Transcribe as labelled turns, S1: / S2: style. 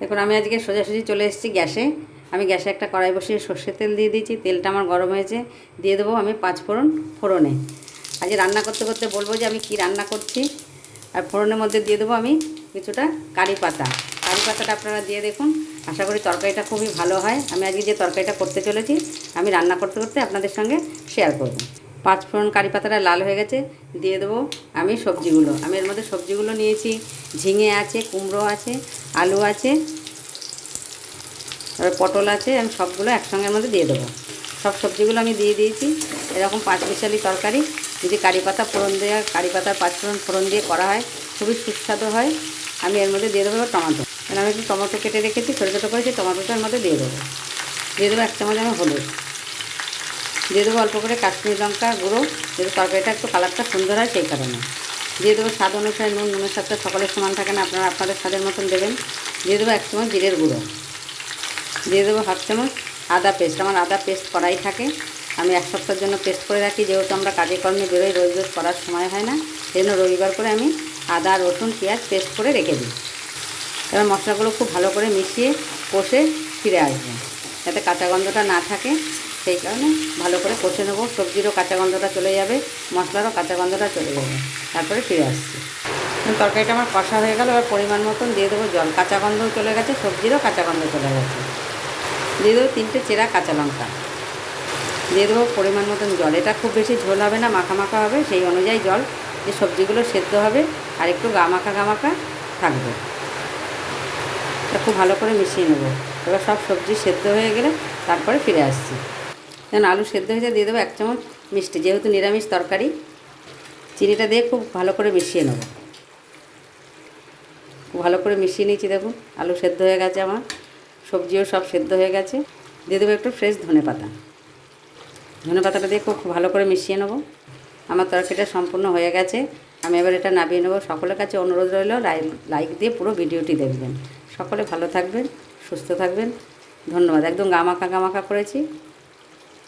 S1: দেখুন, আমি আজকে সোজাসুজি চলে এসেছি গ্যাসে। আমি গ্যাসে একটা কড়াই বসিয়ে সর্ষের তেল দিয়ে দিয়েছি। তেলটা আমার গরম হয়েছে। দিয়ে দেবো আমি পাঁচ ফোড়ন ফোড়নে। আজকে রান্না করতে করতে বলব যে আমি কি রান্না করছি। আর ফোড়নের মধ্যে দিয়ে দেবো আমি কিছুটা কারি পাতা। কারি পাতাটা আপনারা দিয়ে দেখুন। আশা করি তরকারিটা খুবই ভালো হয়। আমি আজকে যে তরকারিটা করতে চলেছি, আমি রান্না করতে করতে আপনাদের সঙ্গে শেয়ার করব। পাঁচ ফোড়ন কারি পাতাটা লাল হয়ে গেছে, দিয়ে দেবো আমি সবজিগুলো। আমি এর মধ্যে সবজিগুলো নিয়েছি, ঝিঙে আছে, কুমড়ো আছে, আলু আছে, তারপর পটল আছে, আমি সবগুলো একসঙ্গের মধ্যে দিয়ে দেবো। সব সবজিগুলো আমি দিয়ে দিয়েছি, এরকম পাঁচ মিশালি তরকারি, যদি কারি পাতা ফোড়ন দেওয়া, কারি পাতার পাঁচ ফোড়ন দিয়ে করা হয়, খুবই সুস্বাদু হয়, আমি এর মধ্যে দিয়ে দেবো টমেটো। কারণ আমি একটু টমেটো কেটে রেখেছি, ছোটো ছোটো করেছি টমেটোটা এর মধ্যে দিয়ে দেবো। দিয়ে দেবো এক চামচ আমি হলুদ। দিয়ে দেবো অল্প করে কাশ্মীরি লঙ্কা গুঁড়ো। যদি তরকারিটা একটু কালারটা সুন্দর হয় সেই কারণে। দিয়ে দেবো স্বাদ অনুসারে নুন, নুনের সাথে সকলের সমান থাকে না, আপনারা আপনাদের স্বাদের মতন দেবেন। দিয়ে দেবো এক চামচ জিরের গুঁড়ো। দিয়ে দেবো হাফ চামচ আদা পেস্ট। আমার আদা পেস্ট করাই থাকে। আমি এক সপ্তাহের জন্য পেস্ট করে রাখি, যেহেতু আমরা কাজে কর্মে বেরোই, রোজ রোজ করার সময় হয় না। সেই জন্য রবিবার করে আমি আদা, রসুন, পেঁয়াজ পেস্ট করে রেখে দিই। এবার মশলাগুলো খুব ভালো করে মিশিয়ে কষে ফিরে আসব। যাতে কাঁচা গন্ধটা না থাকে। সেই কারণে ভালো করে কষে নেব। সবজিরও কাঁচা গন্ধটা চলে যাবে, মশলারও কাঁচা গন্ধটা চলে যাবে। তারপরে ফিরে আসছি। তরকারিটা আমার কষা হয়ে গেল, এবার পরিমাণ মতন দিয়ে দেবো জল। কাঁচা গন্ধও চলে গেছে, সবজিরও কাঁচা গন্ধ চলে গেছে। দিয়ে দেবো তিনটে চেরা কাঁচা লঙ্কা। দিয়ে দেবো পরিমাণ মতন জল। এটা খুব বেশি ঝোল হবে না, মাখা মাখা হবে। সেই অনুযায়ী জল যে সবজিগুলো সেদ্ধ হবে আর একটু গামাখা গামাখা থাকবে। এটা খুব ভালো করে মিশিয়ে নেব। এবার সব সবজি সেদ্ধ হয়ে গেলে তারপরে ফিরে আসছি। যেন আলু সেদ্ধ হয়েছে দিয়ে দেবো এক চামচ মিষ্টি, যেহেতু নিরামিষ তরকারি। চিনিটা দিয়ে খুব ভালো করে মিশিয়ে নেব। খুব ভালো করে মিশিয়ে নিয়েছি, দেখুন, আলু সেদ্ধ হয়ে গেছে আমার, সবজিও সব সেদ্ধ হয়ে গেছে। দিয়ে দেবো একটু ফ্রেশ ধনে পাতা। ধনে পাতাটা দিয়ে খুব ভালো করে মিশিয়ে নেব। আমার তরকারিটা সম্পূর্ণ হয়ে গেছে। আমি এবার এটা নামিয়ে নেব। সকলের কাছে অনুরোধ রইল লাইক দিয়ে পুরো ভিডিওটি দেখবেন। সকলে ভালো থাকবেন, সুস্থ থাকবেন। ধন্যবাদ। একদম গামাখা গামাখা করেছি।